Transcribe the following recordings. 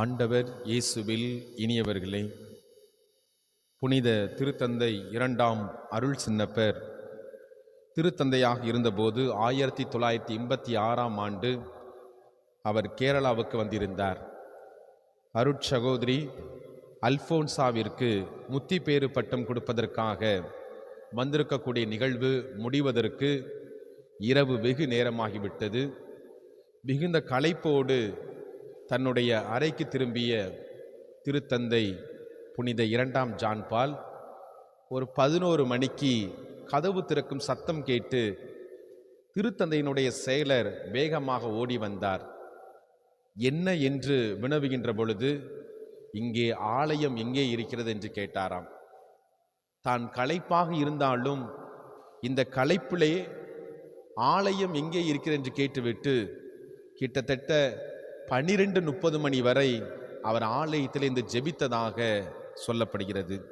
ஆண்டவர் இயேசுவில் இனியவர்களே புனித திருத்தந்தை இரண்டாம் அருள் சின்னப்பர். திருத்தந்தையாக இருந்தபோது ஆயிரத்தி தொள்ளாயிரத்தி எண்பத்தி ஆறாம் ஆண்டு அவர் கேரளாவுக்கு வந்திருந்தார். அருட்சகோதரி அல்போன்சாவிற்கு முத்திப்பேறு பட்டம் கொடுப்பதற்காக வந்திருக்கக்கூடிய நிகழ்வு முடிவதற்கு இரவு வெகு நேரமாகிவிட்டது. மிகுந்த களைப்போடு தன்னுடைய அறைக்கு திரும்பிய திருத்தந்தை புனித இரண்டாம் ஜான்பால் ஒரு பதினோரு மணிக்கு கதவு திறக்கும் சத்தம் கேட்டு திருத்தந்தையினுடைய செயலர் வேகமாக ஓடி வந்தார். என்ன என்று வினவுகின்ற பொழுது இங்கே ஆலயம் எங்கே இருக்கிறது? என்று கேட்டாராம். தான் களைப்பாக இருந்தாலும் இந்த களைப்பிலே ஆலயம் எங்கே இருக்கிறது? என்று கேட்டுவிட்டு கிட்டத்தட்ட பனிரெண்டு முப்பது மணி வரை அவர் ஆலயத்தில் ஜெபித்ததாக சொல்லப்படுகிறது.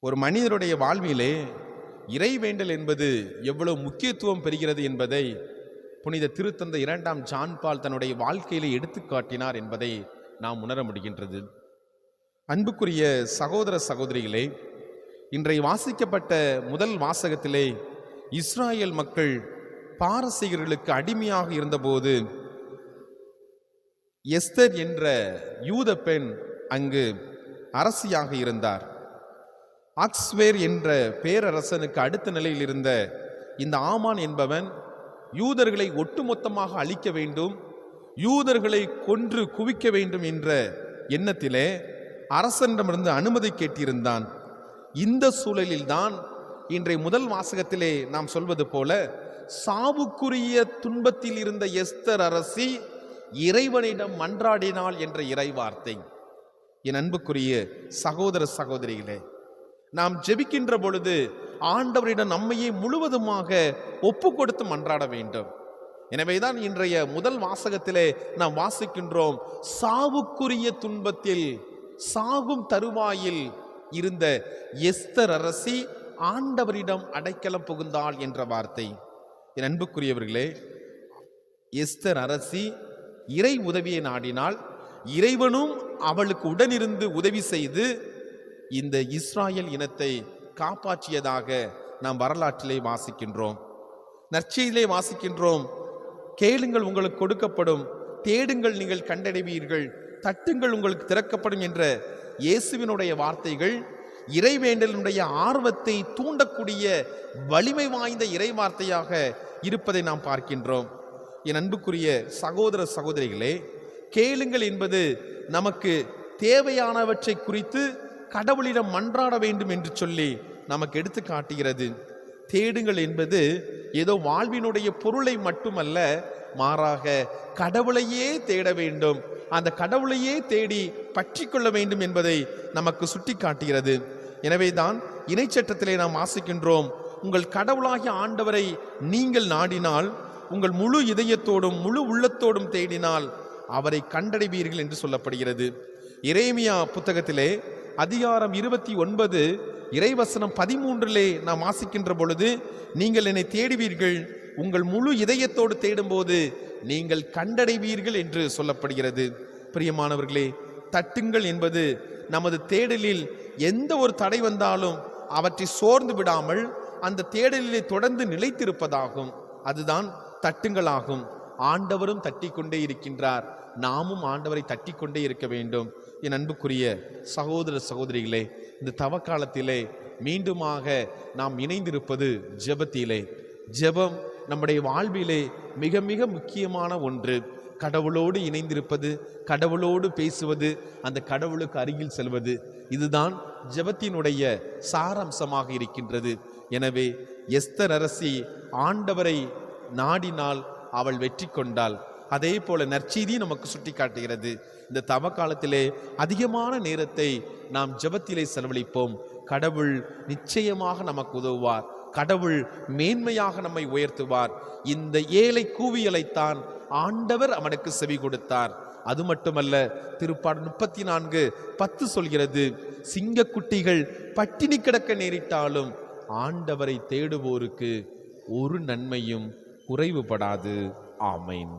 ஒரு மனிதருடைய வாழ்விலே இறைவேண்டல் என்பது எவ்வளவு முக்கியத்துவம் பெறுகிறது என்பதை புனித திருத்தந்த இரண்டாம் ஜான்பால் தன்னுடைய வாழ்க்கையிலே எடுத்துக்காட்டினார் என்பதை நாம் உணர முடிகின்றது. அன்புக்குரிய சகோதர சகோதரிகளே இன்றை வாசிக்கப்பட்ட முதல் வாசகத்திலே இஸ்ராயல் மக்கள் பாரசீகர்களுக்கு அடிமையாக இருந்தபோது எஸ்தர் என்ற யூத பெண் அங்கு அரசியாக இருந்தார். ஆக்ஸ்வேர் என்ற பேரரசனுக்கு அடுத்த நிலையில் இருந்த இந்த ஆமான் என்பவன் யூதர்களை ஒட்டுமொத்தமாக அழிக்க வேண்டும் யூதர்களை கொன்று குவிக்க வேண்டும் என்ற எண்ணத்திலே அரசனிடமிருந்து அனுமதி கேட்டிருந்தான். இந்த சூழலில்தான் இன்றைய முதல் வாசகத்திலே நாம் சொல்வது போல சாவுக்குரிய துன்பத்தில் இருந்த எஸ்தர் அரசி இறைவனிடம் மன்றாடினாள் என்ற இறைவார்த்தை. என் அன்புக்குரிய சகோதர சகோதரிகளே நாம் ஜெபிக்கின்ற பொழுது ஆண்டவரிடம் நம்மையே முழுவதுமாக ஒப்பு கொடுத்து மன்றாட வேண்டும். எனவேதான் இன்றைய முதல் வாசகத்திலே நாம் வாசிக்கின்றோம் சாவுக்குரிய துன்பத்தில் சாகும் தருவாயில் இருந்த எஸ்தர் அரசி ஆண்டவரிடம் அடைக்கலம் புகுந்தாள் என்ற வார்த்தை. என் அன்புக்குரியவர்களே எஸ்தர் அரசி இறை உதவியை நாடினால் இறைவனும் அவளுக்கு உடனிருந்து உதவி செய்து இந்த இஸ்ராயல் இனத்தை காப்பாற்றியதாக நாம் வரலாற்றிலே வாசிக்கின்றோம். நற்செய்தியிலே வாசிக்கின்றோம். கேளுங்கள் உங்களுக்கு கொடுக்கப்படும் தேடுங்கள் நீங்கள் கண்டடைவீர்கள் தட்டுங்கள் உங்களுக்கு திறக்கப்படும் என்ற இயேசுவினுடைய வார்த்தைகள் இறைவேண்டலினுடைய ஆர்வத்தை தூண்டக்கூடிய வலிமை வாய்ந்த இறை வார்த்தையாக இருப்பதை நாம் பார்க்கின்றோம். என் அன்புக்குரிய சகோதர சகோதரிகளே கேளுங்கள் என்பது நமக்கு தேவையானவற்றை குறித்து கடவுளிடம் மன்றாட வேண்டும் என்று சொல்லி நமக்கு எடுத்து காட்டுகிறது. தேடுங்கள் என்பது ஏதோ வாழ்வினுடைய பொருளை மட்டுமல்ல மாறாக கடவுளையே தேட வேண்டும். அந்த கடவுளையே தேடி பற்றி கொள்ள வேண்டும் என்பதை நமக்கு சுட்டி காட்டுகிறது எனவேதான் இணைச்சட்டத்திலே நாம் ஆசிக்கின்றோம் உங்கள் கடவுளாகிய ஆண்டவரை நீங்கள் நாடினால் உங்கள் முழு இதயத்தோடும் முழு உள்ளத்தோடும் தேடினால் அவரை கண்டடைவீர்கள் என்று சொல்லப்படுகிறது. இறைமியா புத்தகத்திலே அதிகாரம் இருபத்தி ஒன்பது இறைவசனம் பதிமூன்றிலே நாம் வாசிக்கின்ற பொழுது நீங்கள் என்னை தேடுவீர்கள் உங்கள் முழு இதயத்தோடு தேடும்போது நீங்கள் கண்டடைவீர்கள் என்று சொல்லப்படுகிறது. பிரியமானவர்களே தட்டுங்கள் என்பது நமது தேடலில் எந்த ஒரு தடை வந்தாலும் அவற்றை சோர்ந்து விடாமல் அந்த தேடலிலே தொடர்ந்து நிலைத்திருப்பதாகும். அதுதான் தட்டுங்களாகும். ஆண்டவரும் தட்டி கொண்டே இருக்கின்றார். நாமும் ஆண்டவரை தட்டி கொண்டே இருக்க வேண்டும். என் அன்புக்குரிய சகோதர சகோதரிகளே இந்த தவக்காலத்திலே மீண்டுமாக நாம் இணைந்திருப்பது ஜெபத்திலே. ஜெபம் நம்முடைய வாழ்விலே மிக மிக முக்கியமான ஒன்று. கடவுளோடு இணைந்திருப்பது கடவுளோடு பேசுவது அந்த கடவுளுக்கு அருகில் செல்வது இதுதான் ஜெபத்தினுடைய சாரம்சமாக இருக்கின்றது. எனவே எஸ்தர் அரசி ஆண்டவரை நாடினால் அவள் வெற்றி கொண்டாள். அதே போல நற்செய்தி நமக்கு சுட்டி காட்டுகிறது இந்த தவ காலத்திலே அதிகமான நேரத்தை நாம் ஜெபத்திலே செலவழிப்போம். கடவுள் நிச்சயமாக நமக்கு உதவுவார். கடவுள் மேன்மையாக நம்மை உயர்த்துவார். இந்த ஏழை கூவியலைத்தான் ஆண்டவர் அவனுக்கு செவி கொடுத்தார். அது மட்டுமல்ல திருப்பாடு முப்பத்தி நான்கு பத்து சொல்கிறது சிங்கக்குட்டிகள் பட்டினி கிடக்க நேரிட்டாலும் ஆண்டவரை தேடுவோருக்கு ஒரு நன்மையும் குறைவுபடாது. ஆமைன்.